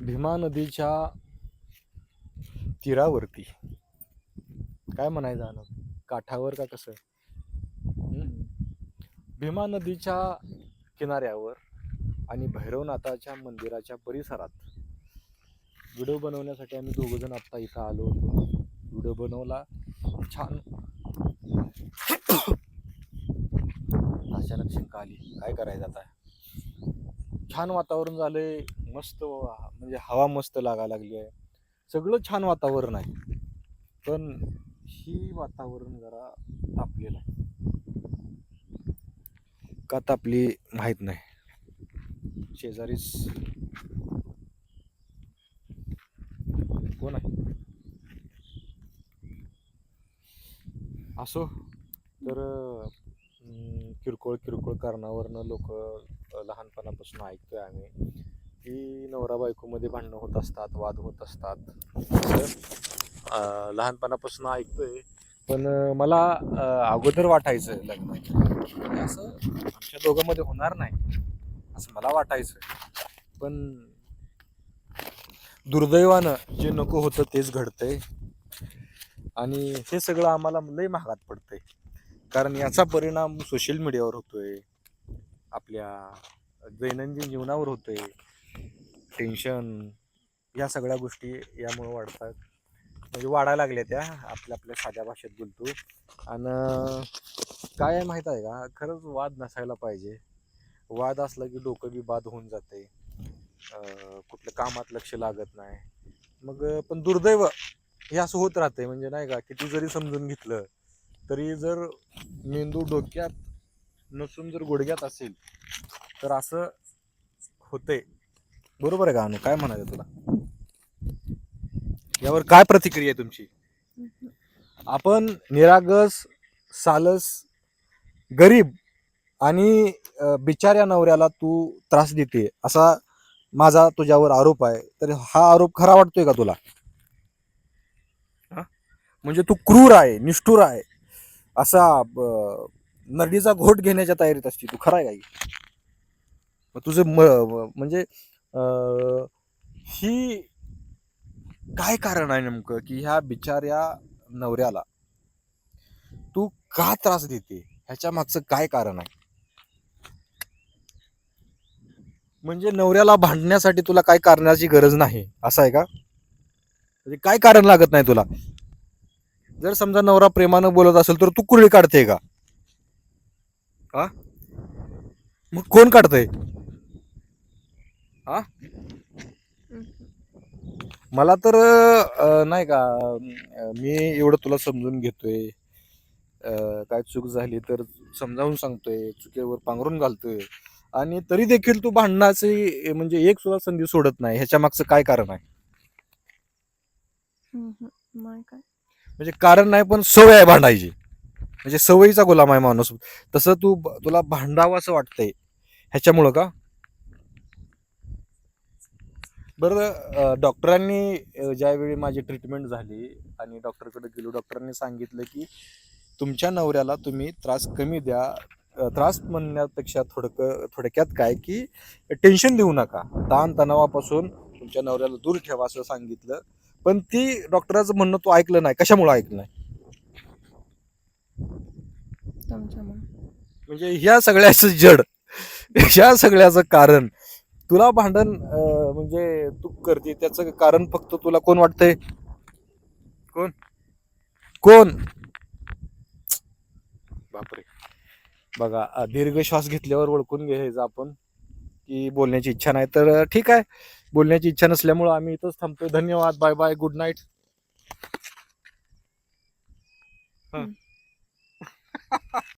भीमा नदीच्या तीरावरती. काय म्हणायचं आलं काठावर का कसं? भीमा नदीच्या किनाऱ्यावर आणि भैरवनाथाच्या मंदिराच्या परिसरात व्हिडिओ बनवण्यासाठी आम्ही दोघंजण आत्ता इथं आलो होतो. व्हिडिओ बनवला. छान. अचानक शंका आली काय करायचं आता? छान वातावरण झालंय. मस्त म्हणजे हवा मस्त लागायला लागली आहे. सगळं छान वातावरण आहे. पण ही वातावरण जरा तापलेलं आहे. का तापली माहीत नाही. शेजारीच कोण आहे? असो. तर किरकोळ किरकोळ कारणावरनं लोक लहानपणापासून ऐकतोय आम्ही. की नवरा बायकोमध्ये भांडणं होत असतात वाद होत असतात. असं, लहानपणापासून ऐकतोय पण मला अगोदर वाटायचं लग्न. म्हणजे असं आमच्या दोघांमध्ये होणार नाही असं मला वाटायचं. पण दुर्दैवानं जे नको होतं तेच घडतंय. आणि हे सगळं आम्हाला लई महागात पडतंय. कारण याचा परिणाम सोशल मीडियावर होतोय. आपल्या दैनंदिन जीवनावर होतोय. टेन्शन या सगळ्या गोष्टी यामुळे वाढतात. म्हणजे वाढायला लागल्या त्या आपल्या आपल्या साध्या भाषेत बोलतो. आणि काय आहे माहीत आहे का? खरंच वाद नसायला पाहिजे. वाद असला की डोकं बी बाद होऊन जाते. कुठल्या कामात लक्ष लागत नाही. मग पण दुर्दैव हे असं होत राहतंय. म्हणजे नाही का किती जरी समजून घेतलं तरी जर मेंदू डोक्यात नसून जर गुडघ्यात असेल तर असं होतंय. बरोबर आहे का? अनु काय म्हणायचं तुला? यावर काय प्रतिक्रिया आहे तुमची? आपण निरागस सालस गरीब आणि बिचाऱ्या नवऱ्याला तू त्रास देते असा माझा तुझ्यावर आरोप आहे. तर हा आरोप खरा वाटतोय का तुला? म्हणजे तू क्रूर आहे निष्ठुर आहे असा नरडीचा घोट घेण्याच्या तयारीत असते तू. खरा आहे का ही? मग तुझं म्हणजे ही काय कारण आहे नेमकं की ह्या बिचाऱ्या नवऱ्याला तू का त्रास देते? ह्याच्या मागचं काय कारण आहे? म्हणजे नवऱ्याला भांडण्यासाठी तुला काय कारणाची गरज नाही असं आहे का? म्हणजे काय कारण लागत नाही तुला? जर समजा नवरा प्रेमानं बोलत असेल तर तू कुरळी काढते का? हा मग कोण काढतंय? हा? मला तर नाही का मी एवढं तुला समजून घेतोय. काय चूक झाली तर समजावून सांगतोय चुकीवर पांघरून घालतोय. आणि तरी देखील तू भांडणाची म्हणजे एक सुद्धा संधी सोडत नाही. ह्याच्या मागचं काय कारण आहे? म्हणजे कारण नाही पण सवय आहे भांडायची. म्हणजे सवयीचा गुलाम आहे माणूस. तसं तू तुला भांडावं असं वाटतंय. ह्याच्यामुळं का? बरं डॉक्टरांनी ज्यावेळी माझी ट्रीटमेंट झाली आणि डॉक्टरकडे गेलो डॉक्टरांनी सांगितलं की तुमच्या नवऱ्याला तुम्ही त्रास कमी द्या. त्रास म्हणण्यापेक्षा थोडं थोडक्यात काय की टेन्शन देऊ नका. ताण तणावापासून तुमच्या नवऱ्याला दूर ठेवा असं सांगितलं. पण ती डॉक्टराचं म्हणणं तू ऐकलं नाही. कशामुळे ऐकलं नाही? म्हणजे ह्या सगळ्याचं जड. ह्या सगळ्याचं कारण. तुला भांडण म्हणजे तू करते त्याचं कारण फक्त तुला कोण वाटतंय? कोण? कोण? बापरे. बघा दीर्घ श्वास घेतल्यावर ओळखून घ्यायचं आपण की बोलण्याची इच्छा नाही. तर ठीक आहे. बोलण्याची इच्छा नसल्यामुळं आम्ही इथंच थांबतोय. धन्यवाद. Bye bye good night